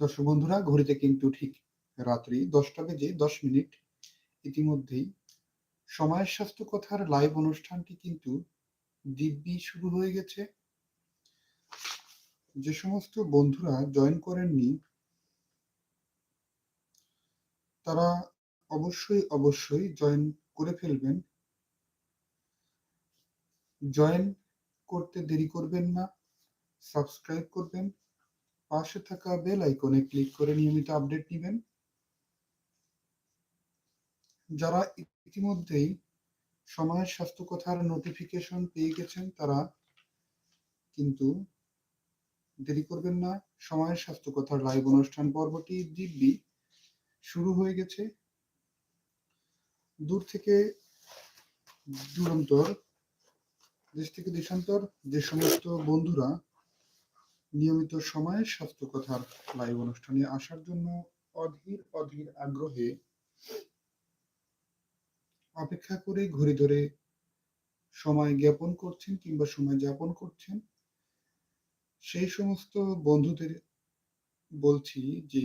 দর্শক বন্ধুরা, ঘড়িতে কিন্তু ঠিক রাত্রি দশটা বেজে দশ মিনিট। ইতিমধ্যেই সময়ের স্বাস্থ্য কথার লাইভ অনুষ্ঠানটি কিন্তু দিব্যি শুরু হয়ে গেছে। যে সমস্ত বন্ধুরা জয়েন করেননি, তারা অবশ্যই অবশ্যই জয়েন করে ফেলবেন। জয়েন করতে দেরি করবেন না সাবস্ক্রাইব করবেন। পাশে থাকা বেল আইকনে ক্লিক করে নিয়মিত আপডেট নেবেন। যারা ইতিমধ্যেই সময়ের স্বাস্থ্য কথার নোটিফিকেশন পেয়ে গেছেন, তারা কিন্তু দেরি করবেন না। সময়ের স্বাস্থ্য কথার লাইভ অনুষ্ঠান পর্বটি দিব্যি শুরু হয়ে গেছে। দূর থেকে দূরান্তর, দেশ থেকে দেশান্তর যে সমস্ত বন্ধুরা নিয়মিত সময়ের স্বাস্থ্য কথার লাইভ অনুষ্ঠানে আসার জন্য অধীর অধীর আগ্রহে অপেক্ষা করে ঘড়ি ধরে সময় জ্ঞাপন করছেন কিংবা সময় যাপন করছেন। সেই সমস্ত বন্ধুদের বলছি যে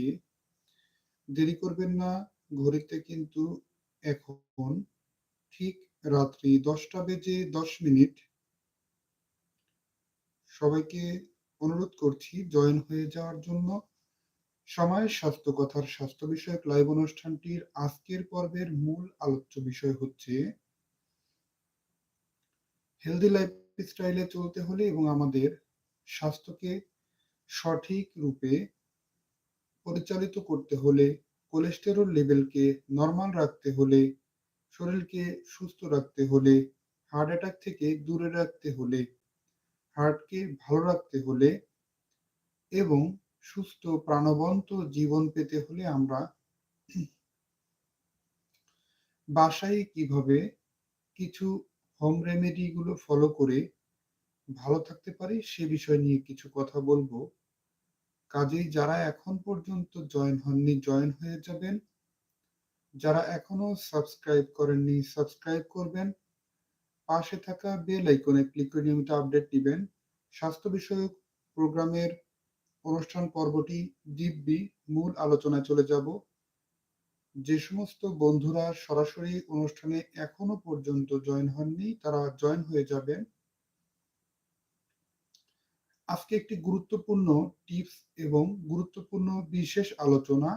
দেরি করবেন না, ঘড়িতে কিন্তু এখন ঠিক রাত্রি দশটা বেজে দশ মিনিট। সবাইকে অনুরোধ করছি জয়েন হয়ে যাওয়ার জন্য। সময়ের স্বাস্থ্য কথার স্বাস্থ্য বিষয়ক লাইভ অনুষ্ঠানটির আজকের পর্বের মূল আলোচ্য বিষয় হচ্ছে হেলদি লাইফ স্টাইলে চলতে হলে এবং আমাদের স্বাস্থ্যকে সঠিক রূপে পরিচালিত করতে হলে কোলেস্টেরল লেভেলকে নর্মাল রাখতে হলে, শরীরকে সুস্থ রাখতে হলে হার্ট অ্যাটাক থেকে দূরে রাখতে হলে হার্টকে ভালো রাখতে হলে এবং সুস্থ প্রাণবন্ত জীবন পেতে হলে আমরা বাসায় কীভাবে কিছু হোম রেমেডি গুলো ফলো করে ভালো থাকতে পারি সে বিষয় নিয়ে কিছু কথা বলব। কাজেই যারা এখন পর্যন্ত জয়েন হননি জয়েন হয়ে যাবেন। যারা এখনও সাবস্ক্রাইব করেননি সাবস্ক্রাইব করবেন। পাশে থাকা বেল আইকনে ক্লিক করে নিয়মিত আপডেট দিবেন। স্বাস্থ্য বিষয়ক প্রোগ্রামের অনুষ্ঠান পর্বটি দিব্যি মূল আলোচনায় চলে যাব। যে সমস্ত বন্ধুরা সরাসরি অনুষ্ঠানে এখনও পর্যন্ত জয়েন হননি, তারা জয়েন হয়ে যাবেন। আজকে একটি গুরুত্বপূর্ণ টিপস এবং গুরুত্বপূর্ণ বিশেষ আলোচনা।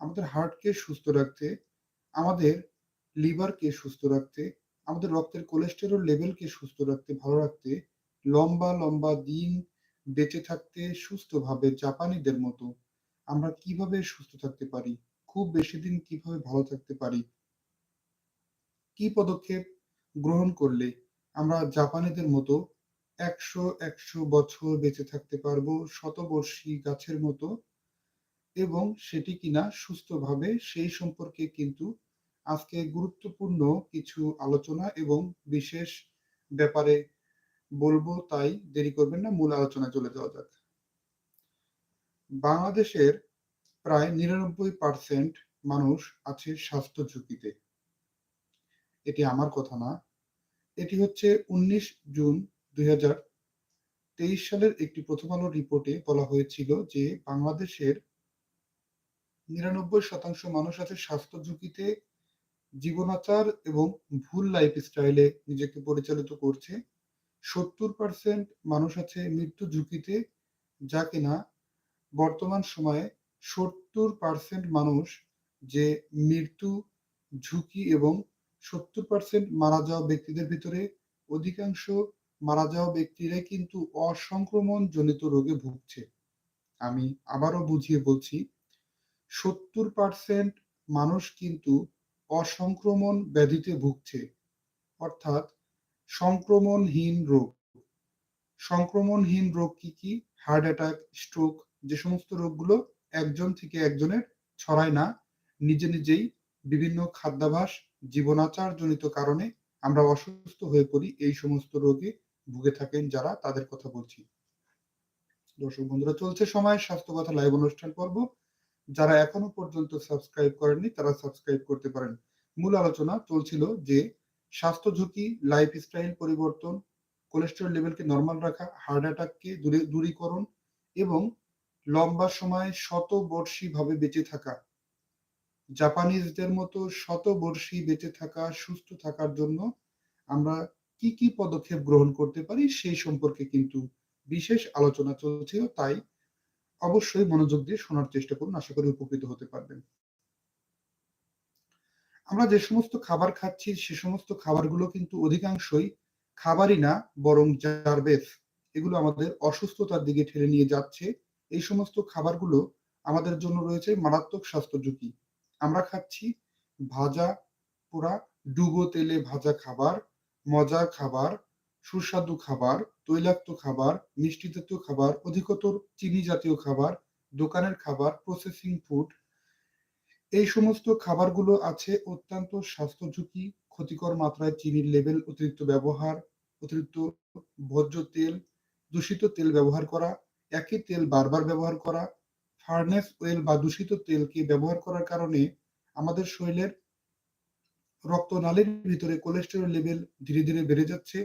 আমাদের হার্টকে সুস্থ রাখতে, আমাদের লিভারকে সুস্থ রাখতে আমাদের রক্তের কোলেস্টেরল লেভেলকে সুস্থ রাখতে, ভালো রাখতে, লম্বা লম্বা দিন বেঁচে থাকতে সুস্থভাবে জাপানিদের মতো আমরা কীভাবে সুস্থ থাকতে পারি, খুব বেশি দিন কীভাবে ভালো থাকতে পারি, কি পদক্ষেপ গ্রহণ করলে আমরা জাপানিদের মতো একশো একশো বছর বেঁচে থাকতে পারব শতবর্ষী গাছের মতো এবং সেটি কিনা সুস্থভাবে সেই সম্পর্কে কিন্তু আজকে গুরুত্বপূর্ণ কিছু আলোচনা এবং বিশেষ ব্যাপারে বলব, তাই দেরি করবেন না, মূল আলোচনায় চলে যাওয়া যাক। বাংলাদেশের প্রায় নিরানব্বই পার্সেন্ট মানুষ আছে স্বাস্থ্য ঝুঁকিতে। এটি আমার কথা না। এটি হচ্ছে উনিশ জুন দুই সালের একটি প্রথম আলো রিপোর্টে বলা হয়েছিল যে, বাংলাদেশের নিরানব্বই শতাংশ মানুষ আছে স্বাস্থ্য ঝুঁকিতে জীবনাচার এবং ভুল লাইফ স্টাইলে নিজেকে পরিচালিত করছে। সত্তর পার্সেন্ট মানুষ আছে মৃত্যু ঝুঁকিতে, যা কিনা বর্তমান সময়ে সত্তর পার্সেন্ট মানুষ যে মৃত্যু, ঝুঁকি এবং সত্তর পার্সেন্ট মারা যাওয়া ব্যক্তিদের ভিতরে অধিকাংশ মারা যাওয়া ব্যক্তিরাই কিন্তু অসংক্রমণ জনিত রোগে ভুগছে। আমি আবারও বুঝিয়ে বলছি, সত্তর পার্সেন্ট মানুষ কিন্তু অসংক্রমণ ব্যাধিতে ভুগছে, অর্থাৎ সংক্রমণহীন রোগ। সংক্রমণহীন রোগ কি কি? হার্ট অ্যাটাক স্ট্রোক যে সমস্ত রোগগুলো একজন থেকে একজনের ছড়ায় না, নিজে নিজেই বিভিন্ন খাদ্যাভাস জীবনাচার জনিত কারণে আমরা অসুস্থ হয়ে পড়ি, এই সমস্ত রোগে ভুগে থাকেন যারা, তাদের কথা বলছি। দর্শক বন্ধুরা, চলছে সময় স্বাস্থ্য কথা লাইভ অনুষ্ঠান পর্ব। যারা এখনও পর্যন্ত সাবস্ক্রাইব করেননি, তারা সাবস্ক্রাইব করতে পারেন। মূল আলোচনা চলছিল যে, স্বাস্থ্য ঝুঁকি লাইফ স্টাইল পরিবর্তন কোলেস্টেরল লেভেলকে নর্মাল রাখা হার্ট অ্যাটাককে দূরে, দূরীকরণ এবং লম্বা সময় শতবর্ষী ভাবে বেঁচে থাকা। জাপানিজদের মতো শতবর্ষী বেঁচে থাকা, সুস্থ থাকার জন্য আমরা কি কি পদক্ষেপ গ্রহণ করতে পারি, সেই সম্পর্কে কিন্তু বিশেষ আলোচনা চলছিল। তাই অবশ্যই মনোযোগ দিয়ে শোনার চেষ্টা করুন, আশা করি উপকৃত হতে পারবেন। আমরা যে সমস্ত খাবার খাচ্ছি, সে সমস্ত খাবারগুলো কিন্তু অধিকাংশই খাবারই না, বরং জারবেস এগুলো আমাদের অসুস্থতার দিকে ঠেলে নিয়ে যাচ্ছে। এই সমস্ত খাবারগুলো আমাদের জন্য রয়েছে মারাত্মক স্বাস্থ্য ঝুঁকি। আমরা খাচ্ছি ভাজা পোড়া, ডুবো তেলে ভাজা খাবার মজার খাবার, সুস্বাদু খাবার তৈলাক্ত খাবার মিষ্টি জাতীয় খাবার, অধিকতর চিনি জাতীয় খাবার, দোকানের খাবার প্রসেসিং ফুড এই সমস্ত খাবারগুলো আছে অত্যন্ত স্বাস্থ্য ঝুঁকি ক্ষতিকর মাত্রায় চিনির লেভেল অতিরিক্ত ব্যবহার, অতিরিক্ত ভোজ্য তেল, দূষিত তেল ব্যবহার করা, একই তেল বারবার ব্যবহার করা ফার্নেস ওয়েল বা দূষিত তেলকে ব্যবহার করার কারণে আমাদের শরীরের রক্তনালীর ভিতরে কোলেস্টেরল লেভেল ধীরে ধীরে বেড়ে যাচ্ছে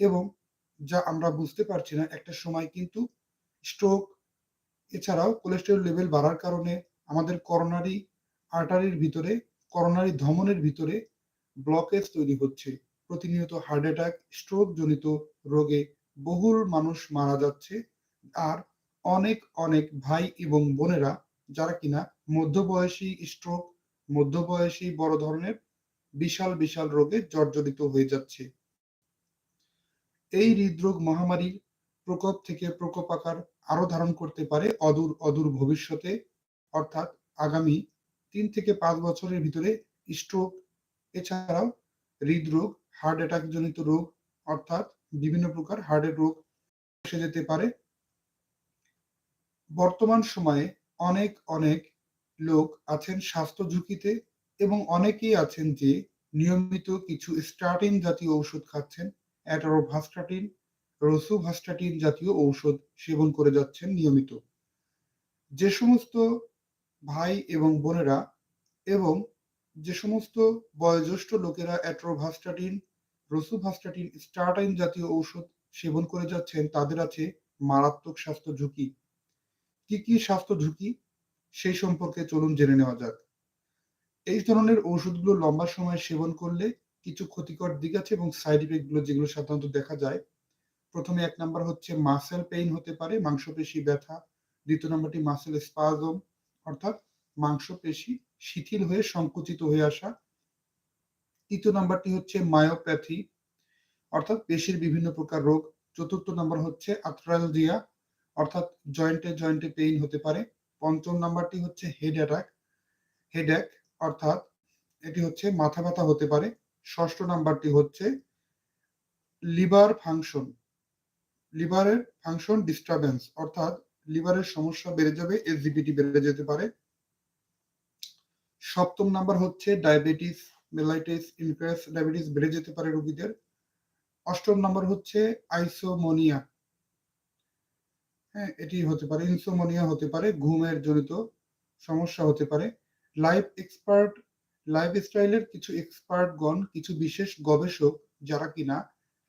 এবং যা আমরা বুঝতে পারছি না, একটা সময় কিন্তু স্ট্রোক এছাড়াও কোলেস্টেরল লেভেল বাড়ার কারণে আমাদের করোনারি আর্টারির ভিতরে করোনারি ধমনের ভিতরে ব্লকেজ তৈরি হচ্ছে। প্রতিনিয়ত হার্ট অ্যাটাক স্ট্রোক জনিত রোগে বহুল মানুষ মারা যাচ্ছে আর অনেক অনেক ভাই এবং বোনেরা যারা কিনা মধ্যবয়সী স্ট্রোক মধ্যবয়সী বড় ধরনের বিশাল বিশাল রোগে জর্জরিত হয়ে যাচ্ছে। এই হৃদরোগ মহামারীর প্রকোপ থেকে প্রকোপ আকার আরও ধারণ করতে পারে অদূর অদূর ভবিষ্যতে। অর্থাৎ আগামী তিন থেকে পাঁচ বছরের ভিতরে স্ট্রোক এছাড়াও হৃদরোগ হার্ট অ্যাটাক জনিত রোগ, অর্থাৎ বিভিন্ন প্রকার হার্টের রোগ এসে যেতে পারে। বর্তমান সময়ে অনেক অনেক লোক আছেন স্বাস্থ্য ঝুঁকিতে এবং অনেকেই আছেন যে নিয়মিত কিছু স্টার্টিন জাতীয় ঔষধ খাচ্ছেন। অ্যাটারোভাস্টাটিন, রসুভাস্টাটিন জাতীয় ঔষধ সেবন করে যাচ্ছেন নিয়মিত। যে সমস্ত ভাই এবং বোনেরা এবং যে সমস্ত বয়োজ্যেষ্ঠ লোকেরা অ্যাট্রোভাস্টাটিন, রসুভাস্টাটিন, স্টার্টাইন জাতীয় ঔষধ সেবন করে যাচ্ছেন, তাদের আছে মারাত্মক স্বাস্থ্য ঝুঁকি। কি কি স্বাস্থ্য ঝুঁকি? সেই সম্পর্কে চলুন জেনে নেওয়া যাক। এই ধরনের ওষুধগুলো লম্বা সময় সেবন করলে কিছু ক্ষতিকর দিক আছে এবং সাইড ইফেক্টগুলো যেগুলো সাধারণত দেখা যায়। প্রথমে এক নাম্বার হচ্ছে মাসেল পেইন হতে পারে, মাংসপেশি ব্যথা। দ্বিতীয় নাম্বারটি মাসেল স্পাজম অর্থাৎ মাংসপেশি শিথিল হয়ে সংকুচিত হয়ে আসা। তৃতীয় নাম্বারটি হচ্ছে মায়োপ্যাথি অর্থাৎ পেশির বিভিন্ন প্রকার রোগ। চতুর্থ নাম্বার হচ্ছে আথ্রালজিয়া অর্থাৎ জয়েন্টে জয়েন্টে পেইন হতে পারে। পঞ্চম নাম্বারটি হচ্ছে হেড অ্যাটাক হেডেক অর্থাৎ এটি হচ্ছে মাথা ব্যথা হতে পারে। ষষ্ঠ নাম্বারটি হচ্ছে লিভার ফাংশন। লিভারের ফাংশন ডিস্টারবেন্স অর্থাৎ লিভারের সমস্যা বেড়ে যাবে এসজিপিটি বেড়ে যেতে পারে। সপ্তম নাম্বার হচ্ছে ডায়াবেটিস মেলাইটিস ইনক্রেস ডায়াবেটিস বেড়ে যেতে পারে রোগীদের। অষ্টম নাম্বার হচ্ছে আইসোমোনিয়া হ্যাঁ এটি হতে পারে ইনসোমোনিয়া হতে পারে, ঘুমের জনিত সমস্যা হতে পারে। লাইফ এক্সপার্ট লাইফ স্টাইলের কিছু এক্সপার্টগণ কিছু বিশেষ গবেষক যারা কিনা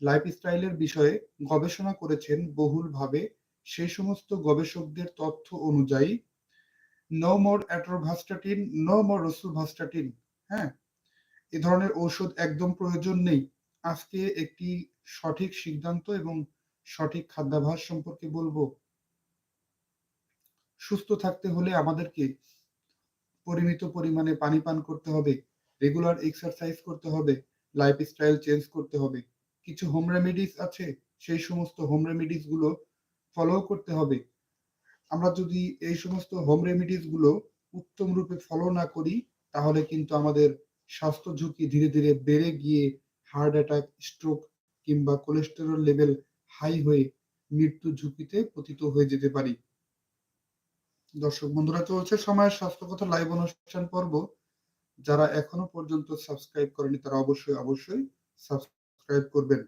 লাইফ স্টাইলের বিষয়ে গবেষণা করেছেন বহুলভাবে সেই সমস্ত গবেষকদের তথ্য অনুযায়ী no more atorvastatin no more rosuvastatin হ্যাঁ? এ ধরনের ঔষধ একদম প্রয়োজন নেই। আজকে একটি সঠিক সিদ্ধান্ত এবং সঠিক খাদ্যাভ্যাস সম্পর্কে বলব। সুস্থ থাকতে হলে আমাদেরকে পরিমিত পরিমাণে পানি পান করতে হবে রেগুলার এক্সারসাইজ করতে হবে লাইফ স্টাইল চেঞ্জ করতে হবে। কিছু হোম রেমেডিস আছে, সেই সমস্ত হোম রেমেডিসগুলো ফলো করতে হবে। আমরা যদি এই সমস্ত হোম রেমেডিসগুলো উত্তম রূপে ফলো না করি, তাহলে কিন্তু আমাদের স্বাস্থ্য ঝুঁকি ধীরে ধীরে বেড়ে গিয়ে হার্ট অ্যাটাক স্ট্রোক কিংবা কোলেস্টেরল লেভেল হাই হয়ে মৃত্যু ঝুঁকিতে পতিত হয়ে যেতে পারি। দর্শক বন্ধুরা চলছে সময়ের স্বাস্থ্য কথা লাইভ অনুষ্ঠান পর্ব। যারা এখনও পর্যন্ত সাবস্ক্রাইব করেনি, তারা অবশ্যই অবশ্যই সাবস্ক্রাইব করবেন।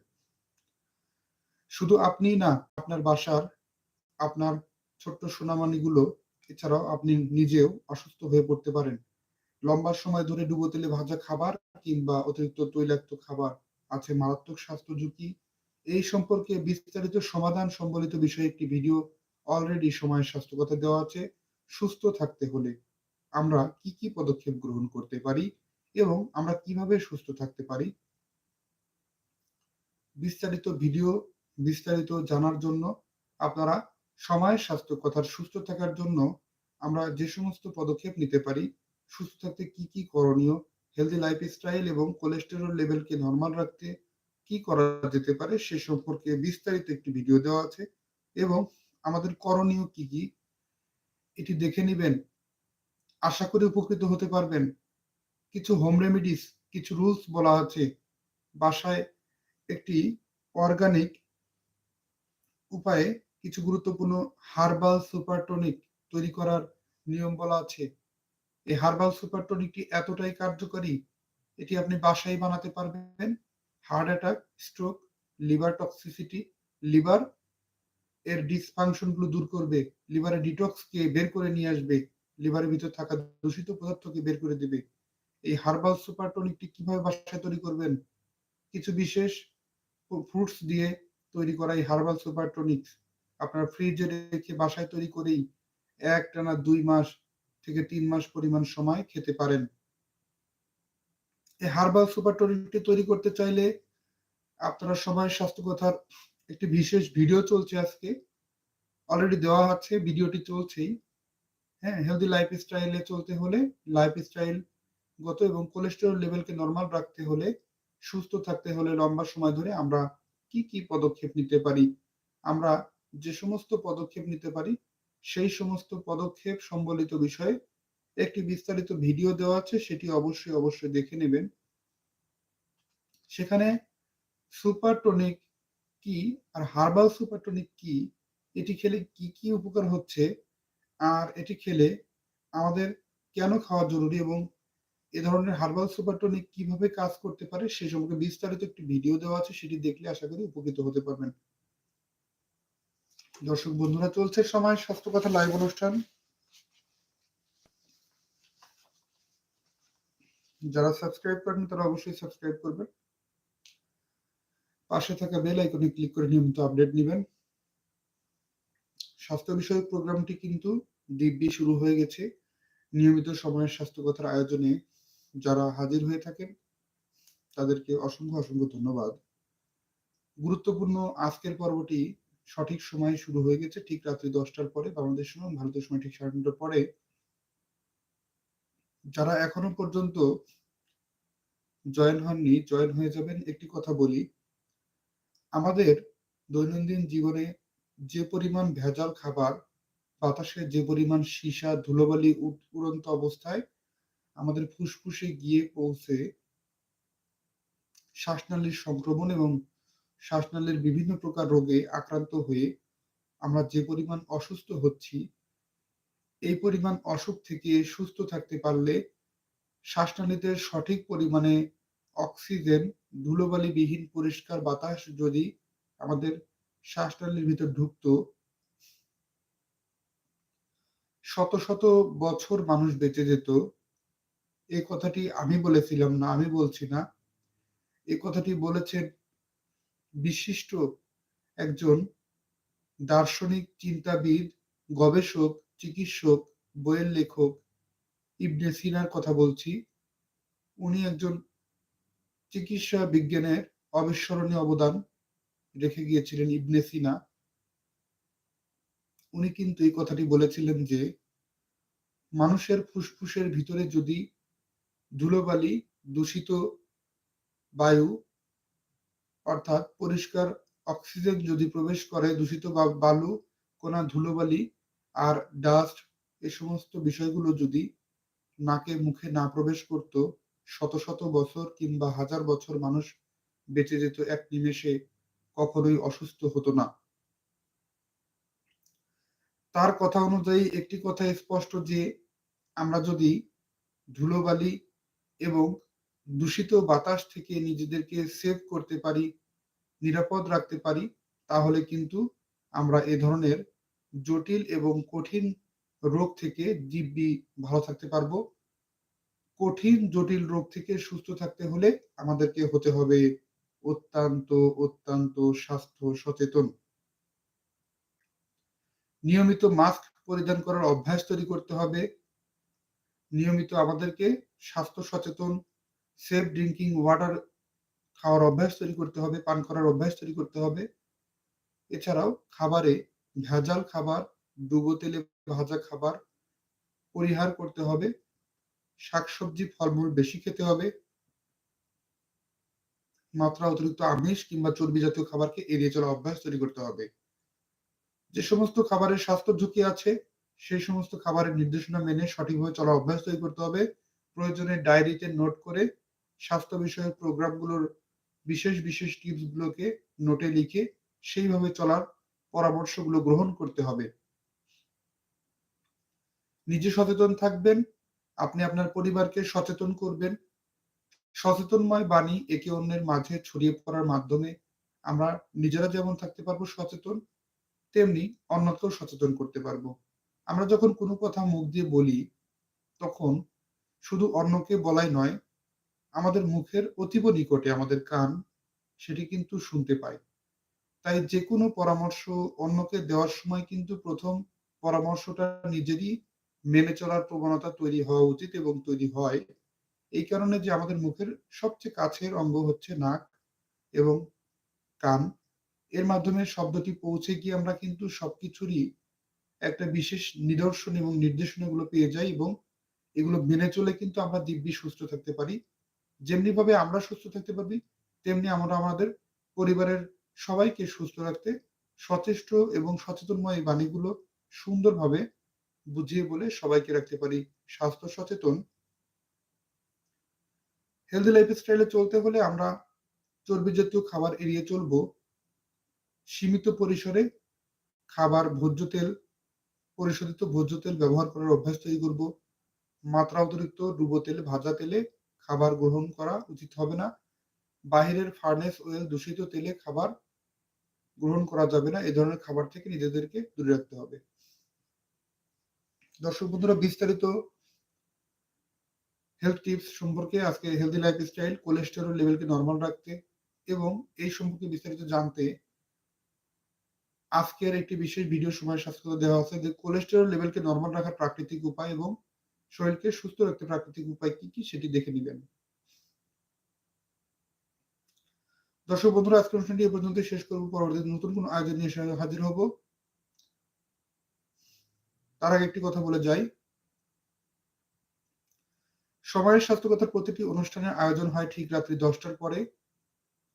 শুধু আপনি না, আপনার বাসার, আপনার ছোট্ট সোনামানিগুলো এছাড়াও আপনি নিজেও অসুস্থ হয়ে পড়তে পারেন। লম্বা সময় ধরে ডুবো তেলে ভাজা খাবার কিংবা অতিরিক্ত তৈলাক্ত খাবার আছে মারাত্মক স্বাস্থ্য ঝুঁকি। এই সম্পর্কে বিস্তারিত সমাধান সম্বলিত বিষয়ে একটি ভিডিও অলরেডি সময়ের স্বাস্থ্য কথা দেওয়া আছে, সুস্থ থাকতে হলে আমরা কি কি পদক্ষেপ গ্রহণ করতে পারি এবং আমরা কীভাবে সুস্থ থাকতে পারি? বিস্তারিত ভিডিও, বিস্তারিত জানার জন্য আপনারা সময়ের স্বাস্থ্য, কথার সুস্থ থাকার জন্য আমরা যে সমস্ত পদক্ষেপ নিতে পারি, সুস্থ থাকতে কি কি করণীয় হেলদি লাইফ স্টাইল এবং কোলেস্টেরল লেভেলকে নর্মাল রাখতে কি করা যেতে পারে সে সম্পর্কে বিস্তারিত একটি ভিডিও দেওয়া আছে এবং আমাদের করণীয় কি কি? এটি দেখে নেবেন। আশা করি উপকৃত হতে পারবেন। কিছু হোম রেমিডিস কিছু রুলস বলা আছে বাসায় একটি অর্গানিক উপায়ে কিছু গুরুত্বপূর্ণ হার্বাল সুপার টনিক তৈরি করার নিয়ম বলা আছে। এই হার্বাল সুপার টনিকটি এতটাই কার্যকরী, এটি আপনি বাসায় বানাতে পারবেন। Heart attack stroke liver toxicity liver এর ডিসফাংশনগুলো দূর করবে লিভারের ডিটক্সকে বের করে নিয়ে আসবে লিভারের ভিতর থাকা দূষিত পদার্থকে বের করে দেবে। এই হার্বাল সুপার টনিকটি কীভাবে বাসায় তৈরি করবেন? কিছু বিশেষ ফ্রুটস দিয়ে তৈরি করা এই হার্বাল সুপার টনিক্স আপনার ফ্রিজে রেখে বাসায় তৈরি করেই এক টানা দুই মাস থেকে তিন মাস পরিমাণ সময় খেতে পারেন। এই হার্বাল সুপার টনিকটি তৈরি করতে চাইলে আপনারা সময়ের স্বাস্থ্য কথার একটি বিশেষ ভিডিও চলছে আজকে। অলরেডি দেওয়া আছে ভিডিওটি চলছেই। হ্যাঁ হেলদি লাইফ স্টাইলে চলতে হলে লাইফ স্টাইল গত এবং কোলেস্টেরল লেভেলকে নর্মাল রাখতে হলে, সুস্থ থাকতে হলে লম্বা সময় ধরে আমরা কি কি পদক্ষেপ নিতে পারি? আমরা যে সমস্ত পদক্ষেপ নিতে পারি, সেই সমস্ত পদক্ষেপ সম্বলিত বিষয়ে একটি বিস্তারিত ভিডিও দেওয়া আছে, সেটি অবশ্যই অবশ্যই দেখে নেবেন। সেখানে সুপার টনিক কি আর হার্বাল সুপার টনিক কি? এটি খেলে কি কি উপকার হচ্ছে? আর এটি খেলে আমাদের কেন খাওয়া জরুরি এবং এ ধরনের হার্বাল সুপার টনিক কীভাবে কাজ করতে পারে সে সম্পর্কে বিস্তারিত একটি ভিডিও দেওয়া আছে, সেটি দেখলে আশা করি উপকৃত হতে পারবেন। দর্শক বন্ধুরা, চলছে সময় স্বাস্থ্য কথা লাইভ অনুষ্ঠান। যারা সাবস্ক্রাইব করেন তারা অবশ্যই সাবস্ক্রাইব করবেন। পাশে থাকা বেল আইকনে ক্লিক করে নিয়মিত আপডেট নেবেন। স্বাস্থ্য বিষয়ক প্রোগ্রামটি কিন্তু দিব্যি শুরু হয়ে গেছে। নিয়মিত সময়ের স্বাস্থ্য কথার আয়োজনে যারা হাজির হয়ে থাকেন, তাদেরকে অসংখ্য অসংখ্য ধন্যবাদ। গুরুত্বপূর্ণ আজকের পর্বটি সঠিক সময় শুরু হয়ে গেছে, ঠিক রাত্রি দশটার পরে বাংলাদেশ সময় ভারতের সময় ঠিক সাড়ে নটার পরে। যারা এখনও পর্যন্ত জয়েন হননি, জয়েন হয়ে যাবেন। একটি কথা বলি আমাদের দৈনন্দিন জীবনে যে পরিমাণ ভেজাল খাবার, বাতাসে যে পরিমাণ সীসা, ধুলোবালি উড়ন্ত অবস্থায় আমাদের ফুসফুসে গিয়ে পৌঁছে শ্বাসনালীর সংক্রমণ এবং শ্বাসনালীর বিভিন্ন প্রকার রোগে আক্রান্ত হয়ে আমরা যে পরিমাণ অসুস্থ হচ্ছি, এই পরিমাণ অসুখ থেকে সুস্থ থাকতে পারলে শ্বাসনালীতে সঠিক পরিমাণে অক্সিজেন ধুলোবালিবিহীন পরিষ্কার বাতাস যদি আমাদের শ্বাসনালীর ভিতর ঢুকতো, শত শত বছর মানুষ বেঁচে যেত। এই কথাটি আমি বলেছিলাম না, আমি বলছি না। এই কথাটি বলেছেন বিশিষ্ট একজন দার্শনিক, চিন্তাবিদ, গবেষক, চিকিৎসক, বইয়ের লেখক ইবনে সিনার কথা বলছি। উনি একজন চিকিৎসা বিজ্ঞানের অবিস্মরণীয় অবদান রেখে গিয়েছিলেন ইবনে সিনা। উনি কিন্তু এই কথাটি বলেছিলেন যে, মানুষের ফুসফুসের ভিতরে যদি ধুলোবালি, দূষিত বায়ু, অর্থাৎ পরিষ্কার অক্সিজেন যদি প্রবেশ করে, দূষিত বা বালু, কোনা ধুলোবালি আর ডাস্ট, এ সমস্ত বিষয়গুলো যদি নাকে, মুখে না প্রবেশ করত শত শত বছর কিংবা হাজার বছর মানুষ বেঁচে যেত এক নিমেষে কখনোই অসুস্থ হতো না। তার কথা অনুযায়ী একটি কথা স্পষ্ট যে, আমরা যদি ধুলোবালি এবং দূষিত বাতাস থেকে নিজেদেরকে সেভ করতে পারি, নিরাপদ রাখতে পারি, তাহলে কিন্তু আমরা এ ধরনের জটিল এবং কঠিন রোগ থেকে দিব্যি ভালো থাকতে পারব। কঠিন, জটিল রোগ থেকে সুস্থ থাকতে হলে আমাদেরকে হতে হবে অত্যন্ত অত্যন্ত স্বাস্থ্য সচেতন। নিয়মিত মাস্ক পরিধান করার অভ্যাস তৈরি করতে হবে। নিয়মিত আমাদেরকে স্বাস্থ্য সচেতন সেফ ড্রিঙ্কিং ওয়াটার খাওয়ার অভ্যাস তৈরি করতে হবে, পান করার অভ্যাস তৈরি করতে হবে। এছাড়াও খাবারে ভেজাল খাবার, ডুবো তেলে ভাজা খাবার পরিহার করতে হবে। শাকসবজি, ফলমূল বেশি খেতে হবে। মাত্রা অতিরিক্ত আমিষ কিংবা চর্বি জাতীয় খাবারকে এড়িয়ে চলা অভ্যাস তৈরি করতে হবে। যে সমস্ত খাবারের স্বাস্থ্য ঝুঁকি আছে, সেই সমস্ত খাবারের নির্দেশনা মেনে সঠিকভাবে চলা অভ্যাস তৈরি করতে হবে। প্রয়োজনে ডায়েরিতে নোট করে স্বাস্থ্য বিষয়ক প্রোগ্রামগুলোর বিশেষ বিশেষ টিপসগুলোকে নোটে লিখে সেইভাবে চলার পরামর্শগুলো গ্রহণ করতে হবে। নিজে সচেতন থাকবেন আপনি আপনার পরিবারকে সচেতন করবেন। সচেতনময় বাণী একে অন্যের মাঝে ছড়িয়ে পড়ার মাধ্যমে আমরা নিজেরা যেমন থাকতে পারব সচেতন, তেমনি অন্যকেও সচেতন করতে পারব। আমরা যখন কোনো কথা মুখ দিয়ে বলি, তখন শুধু অন্যকে বলাই নয়, আমাদের মুখের অতীব নিকটে আমাদের কান সেটি কিন্তু শুনতে পায়। তাই যে কোনো পরামর্শ অন্যকে দেওয়ার সময় কিন্তু প্রথম পরামর্শটা নিজেরই মেনে চলার প্রবণতা তৈরি হওয়া উচিত এবং তৈরি হয়। এই কারণে যে আমাদের মুখের সবচেয়ে কাছের অঙ্গ হচ্ছে নাক এবং কান। এর মাধ্যমে শব্দটি পৌঁছে গিয়ে আমরা কিন্তু সবকিছুরই একটা বিশেষ নিদর্শন এবং নির্দেশনাগুলো পেয়ে যাই এবং এগুলো মেনে চলে কিন্তু আমরা দিব্যি সুস্থ থাকতে পারি। যেমনি ভাবে আমরা সুস্থ থাকতে পারি তেমনি আমরা আমাদের পরিবারের সবাইকে সুস্থ রাখতে সচেষ্ট এবং সচেতনময় এই বাণীগুলো সুন্দরভাবে বুঝিয়ে বলে সবাইকে রাখতে পারি স্বাস্থ্য সচেতন। হেলদি লাইফস্টাইলে চলতে হলে আমরা চর্বি জাতীয় খাবার এড়িয়ে চলবো। সীমিত পরিসরে খাবার, ভোজ্য তেল, পরিশোধিত ভোজ্য তেল ব্যবহার করার অভ্যাস তৈরি করব। মাত্রা অতিরিক্ত ডুবো তেলে, ভাজা তেলে খাবার গ্রহণ করা উচিত হবে না। বাহিরের ফার্নেস ওয়েল দূষিত তেলে খাবার গ্রহণ করা যাবে না। এ ধরনের খাবার থেকে নিজেদেরকে দূরে রাখতে হবে। দর্শক বন্ধুরা, বিস্তারিত হেলথ টিপস সম্পর্কে আজকে হেলদি লাইফস্টাইল কোলেস্টেরল লেভেলকে নর্মাল রাখতে এবং এই সম্পর্কে বিস্তারিত জানতে আজকের একটি বিশেষ ভিডিও সময় স্বাস্থ্য দেওয়া আছে যে কোলেস্টেরল লেভেলকে নর্মাল রাখার প্রাকৃতিক উপায় এবং শরীরকে সুস্থ রাখতে প্রাকৃতিক উপায় কি কি সেটি দেখে নেবেন। দর্শক বন্ধুরা, আজকের অনুষ্ঠানটি এ পর্যন্ত শেষ করব। পরবর্তী নতুন কোন আয়োজন নিয়ে হাজির হব। তার আগে একটি কথা বলে যাই। সময়ের স্বাস্থ্যকতার প্রতিটি অনুষ্ঠানের আয়োজন হয় ঠিক রাত্রি দশটার পরে।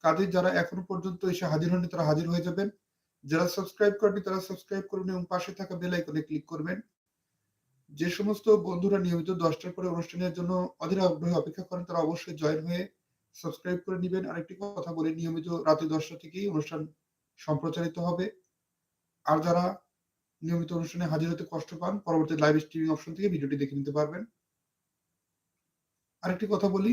কাজে যারা এখনও পর্যন্ত এসে হাজির হননি, তারা হাজির হয়ে যাবেন। যারা সাবস্ক্রাইব করেনি তারা সাবস্ক্রাইব করবেন এবং পাশে থাকা বেল আইকনে ক্লিক করবেন। যে সমস্ত বন্ধুরা নিয়মিত দশটার পরে অনুষ্ঠানের জন্য অধীর আগ্রহে অপেক্ষা করেন, তারা অবশ্যই জয়েন হয়ে সাবস্ক্রাইব করে নেবেন। আরেকটি কথা বলে, নিয়মিত রাতে দশটা থেকেই অনুষ্ঠান সম্প্রচারিত হবে। আর যারা নিয়মিত অনুষ্ঠানে হাজির হতে কষ্ট পান, পরবর্তী লাইভ স্ট্রিমিং অপশন থেকে ভিডিওটি দেখে নিতে পারবেন। আরেকটি কথা বলি,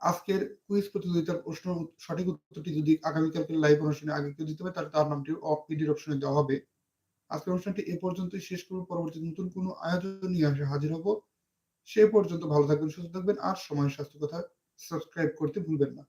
আজকের কুইজ প্রতিযোগিতার প্রশ্ন সঠিক উত্তরটি যদি আগামীকালকে লাইভ অনুষ্ঠানে আগে কেউ দিতে পারে, তাহলে তার নামটি পিডির অপশনে দেওয়া হবে। আজকের অনুষ্ঠানটি এ পর্যন্তই শেষ করব, পরবর্তী নতুন কোনো আয়োজন নিয়ে আসে হাজির হব। সে পর্যন্ত ভালো থাকবেন, সুস্থ থাকবেন, আর সময় স্বাস্থ্য কথা সাবস্ক্রাইব করতে ভুলবেন না।